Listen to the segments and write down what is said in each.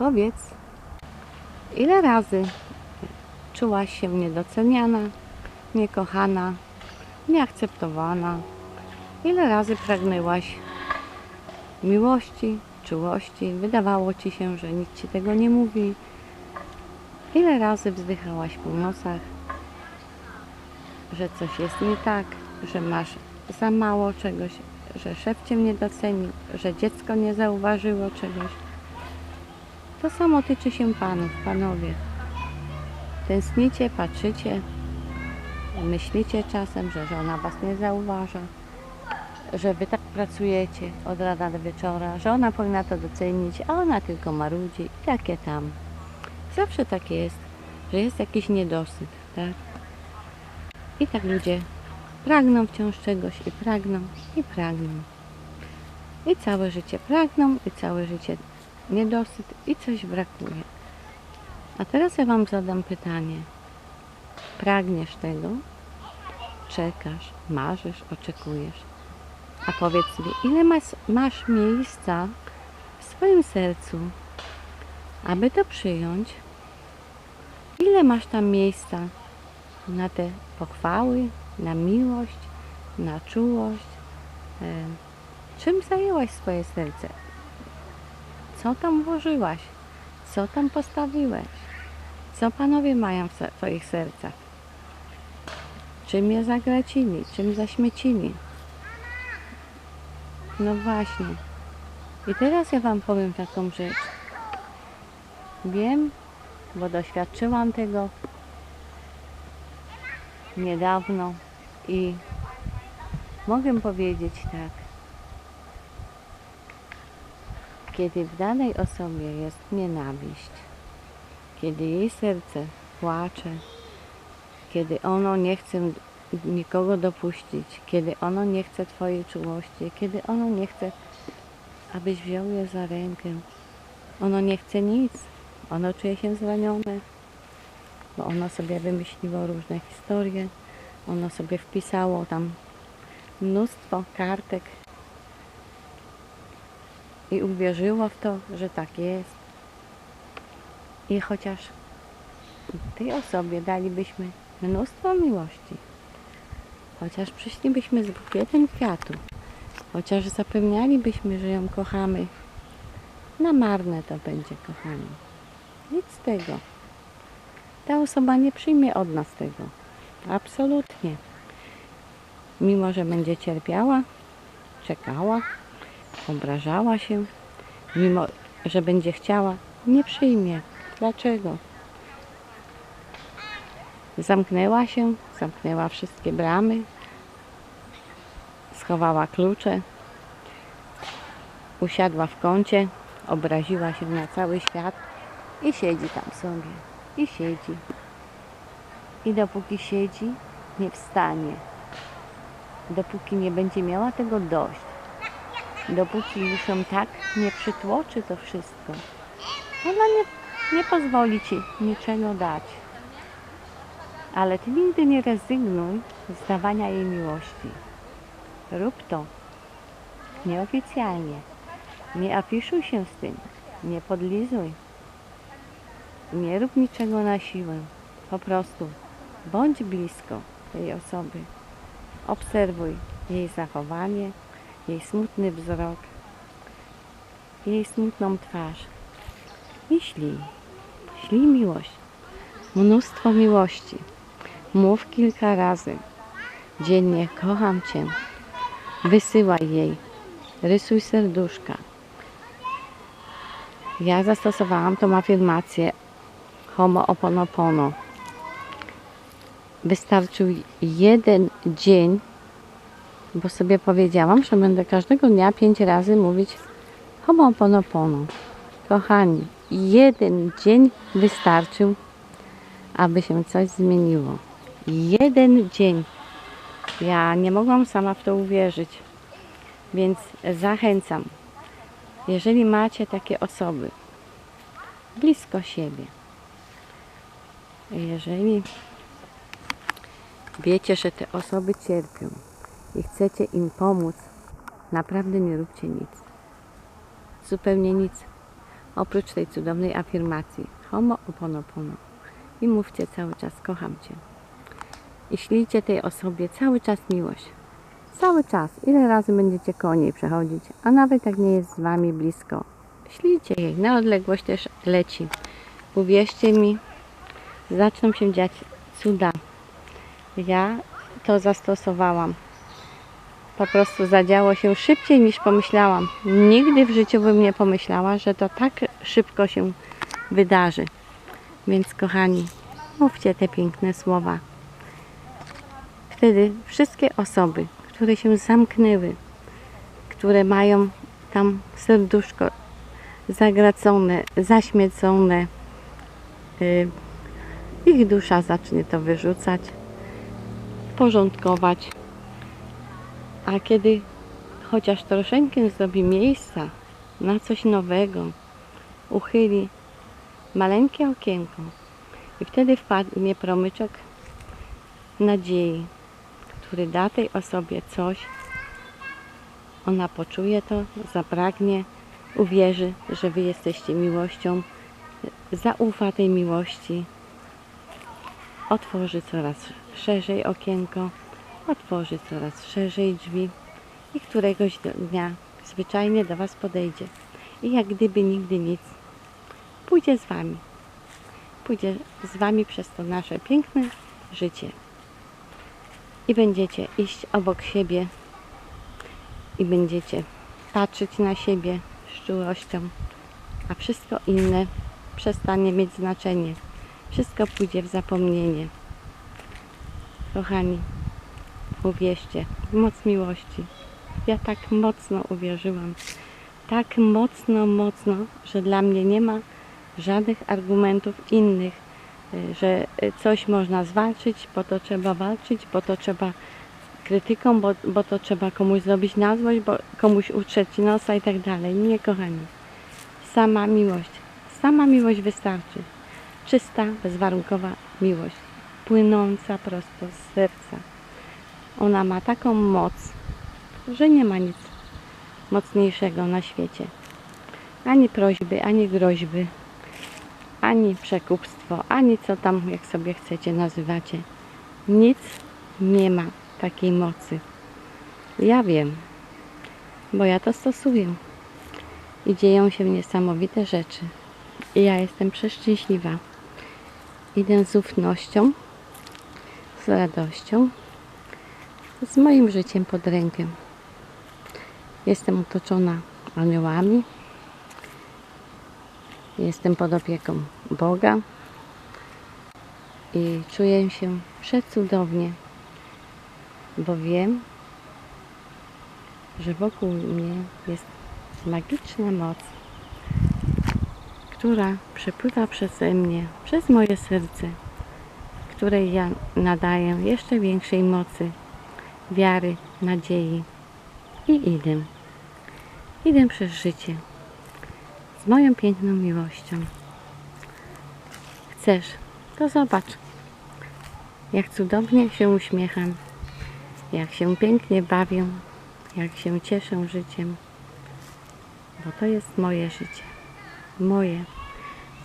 Powiedz, ile razy czułaś się niedoceniana, niekochana, nieakceptowana? Ile razy pragnęłaś miłości, czułości? Wydawało ci się, że nikt ci tego nie mówi. Ile razy wzdychałaś po nocach, że coś jest nie tak, że masz za mało czegoś, że szef cię nie docenił, że dziecko nie zauważyło czegoś. To samo tyczy się panów, panowie. Tęsknicie, patrzycie, myślicie czasem, że żona was nie zauważa, że wy tak pracujecie od rana do wieczora, że ona powinna to docenić, a ona tylko marudzi. Jakie tam? Zawsze tak jest, że jest jakiś niedosyt, tak? I tak ludzie pragną wciąż czegoś i pragną i pragną. I całe życie pragną i całe życie niedosyt i coś brakuje. A teraz ja Wam zadam pytanie. Pragniesz tego? Czekasz, marzysz, oczekujesz. A powiedz mi, ile masz, masz miejsca w swoim sercu, aby to przyjąć? Ile masz tam miejsca na te pochwały, na miłość, na czułość? E, Czym zajęłaś swoje serce? Co tam włożyłaś? Co tam postawiłeś? Co panowie mają w swoich sercach? Czym je zagracili? Czym zaśmiecili? No właśnie. I teraz ja Wam powiem taką rzecz. Wiem, bo doświadczyłam tego niedawno i mogę powiedzieć tak. Kiedy w danej osobie jest nienawiść, kiedy jej serce płacze, kiedy ono nie chce nikogo dopuścić, kiedy ono nie chce Twojej czułości, kiedy ono nie chce, abyś wziął je za rękę, ono nie chce nic, ono czuje się zranione, bo ono sobie wymyśliło różne historie, ono sobie wpisało tam mnóstwo kartek i uwierzyło w to, że tak jest. I chociaż tej osobie dalibyśmy mnóstwo miłości, chociaż przyszlibyśmy z bukietem kwiatów, chociaż zapewnialibyśmy, że ją kochamy, na marne to będzie kochanie. Nic z tego. Ta osoba nie przyjmie od nas tego. Absolutnie. Mimo, że będzie cierpiała, czekała, obrażała się, mimo, że będzie chciała, nie przyjmie. Dlaczego? Zamknęła się, zamknęła wszystkie bramy, schowała klucze, usiadła w kącie, obraziła się na cały świat i siedzi tam sobie. I siedzi. I dopóki siedzi, nie wstanie. Dopóki nie będzie miała tego dość. Dopóki już ją tak nie przytłoczy to wszystko. Ona nie, nie pozwoli ci niczego dać. Ale ty nigdy nie rezygnuj z dawania jej miłości. Rób to nieoficjalnie. Nie afiszuj się z tym. Nie podlizuj. Nie rób niczego na siłę. Po prostu bądź blisko tej osoby. Obserwuj jej zachowanie, jej smutny wzrok, jej smutną twarz. I ślij. Ślij miłość. Mnóstwo miłości. Mów kilka razy. Dziennie kocham Cię. Wysyłaj jej. Rysuj serduszka. Ja zastosowałam tą afirmację Homo oponopono. Wystarczył jeden dzień, bo sobie powiedziałam, że będę każdego dnia pięć razy mówić Homo oponopono. Kochani, jeden dzień wystarczył, aby się coś zmieniło. Jeden dzień. Ja nie mogłam sama w to uwierzyć, więc zachęcam. Jeżeli macie takie osoby blisko siebie, jeżeli wiecie, że te osoby cierpią i chcecie im pomóc, naprawdę nie róbcie nic. Zupełnie nic. oprócz tej cudownej afirmacji Homo oponopono i mówcie cały czas kocham Cię. I ślijcie tej osobie cały czas miłość. Cały czas. Ile razy będziecie koło niej przechodzić, a nawet jak nie jest z Wami blisko. Ślijcie jej. Na odległość też leci. Uwierzcie mi, zaczną się dziać cuda. Ja to zastosowałam. Po prostu zadziało się szybciej niż pomyślałam. Nigdy w życiu bym nie pomyślała, że to tak szybko się wydarzy. Więc kochani, mówcie te piękne słowa. Wtedy wszystkie osoby, które się zamknęły, które mają tam serduszko zagracone, zaśmiecone, y, ich dusza zacznie to wyrzucać, porządkować. A kiedy chociaż troszeczkę zrobi miejsca na coś nowego, uchyli maleńkie okienko i wtedy wpadnie promyczek nadziei, który da tej osobie coś, ona poczuje to, zapragnie, uwierzy, że Wy jesteście miłością, zaufa tej miłości, otworzy coraz szerzej okienko, otworzy coraz szerzej drzwi i któregoś dnia zwyczajnie do Was podejdzie. I jak gdyby nigdy nic, pójdzie z Wami. Pójdzie z Wami przez to nasze piękne życie. I będziecie iść obok siebie i będziecie patrzeć na siebie z czułością, a wszystko inne przestanie mieć znaczenie. Wszystko pójdzie w zapomnienie. Kochani, uwierzcie, w moc miłości. Ja tak mocno uwierzyłam. Tak mocno, mocno, że dla mnie nie ma żadnych argumentów innych, y, że y, coś można zwalczyć, bo to trzeba walczyć, bo to trzeba krytyką, bo, bo to trzeba komuś zrobić na złość, bo komuś utrzeć nosa i tak dalej. Nie, kochani. Sama miłość. Sama miłość wystarczy. Czysta, bezwarunkowa miłość. Płynąca prosto z serca. Ona ma taką moc, że nie ma nic mocniejszego na świecie. Ani prośby, ani groźby, ani przekupstwo, ani co tam, jak sobie chcecie, nazywacie. Nic nie ma takiej mocy. Ja wiem, bo ja to stosuję. I dzieją się niesamowite rzeczy. I ja jestem przeszczęśliwa. Idę z ufnością, z radością, z moim życiem pod rękę. Jestem otoczona aniołami. Jestem pod opieką Boga i czuję się przecudownie, bo wiem, że wokół mnie jest magiczna moc, która przepływa przeze mnie, przez moje serce, której ja nadaję jeszcze większej mocy, wiary, nadziei i idę. Idę przez życie z moją piękną miłością. Chcesz, to zobacz, jak cudownie się uśmiecham, jak się pięknie bawię, jak się cieszę życiem, bo to jest moje życie. Moje.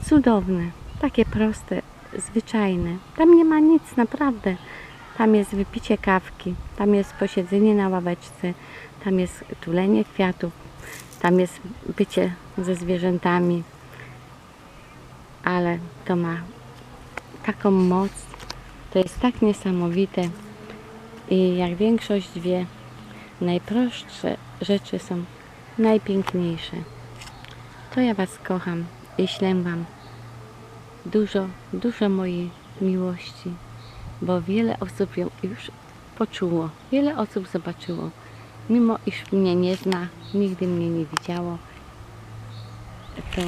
Cudowne, takie proste, zwyczajne. Tam nie ma nic, naprawdę. Tam jest wypicie kawki, tam jest posiedzenie na ławeczce, tam jest tulenie kwiatów, tam jest bycie ze zwierzętami, ale to ma taką moc, to jest tak niesamowite. I jak większość wie, najprostsze rzeczy są najpiękniejsze. To ja Was kocham i ślę Wam dużo, dużo mojej miłości, bo wiele osób ją już poczuło, wiele osób zobaczyło. Mimo iż mnie nie zna, nigdy mnie nie widziało, to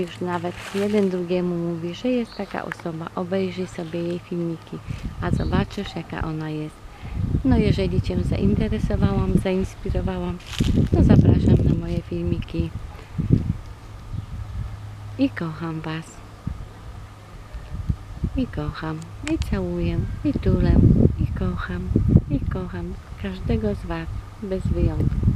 już nawet jeden drugiemu mówi, że jest taka osoba, obejrzyj sobie jej filmiki, a zobaczysz jaka ona jest. No jeżeli Cię zainteresowałam, zainspirowałam, to zapraszam na moje filmiki i kocham Was. I kocham, i całuję, i tulę, i kocham, i kocham każdego z Was bez wyjątku.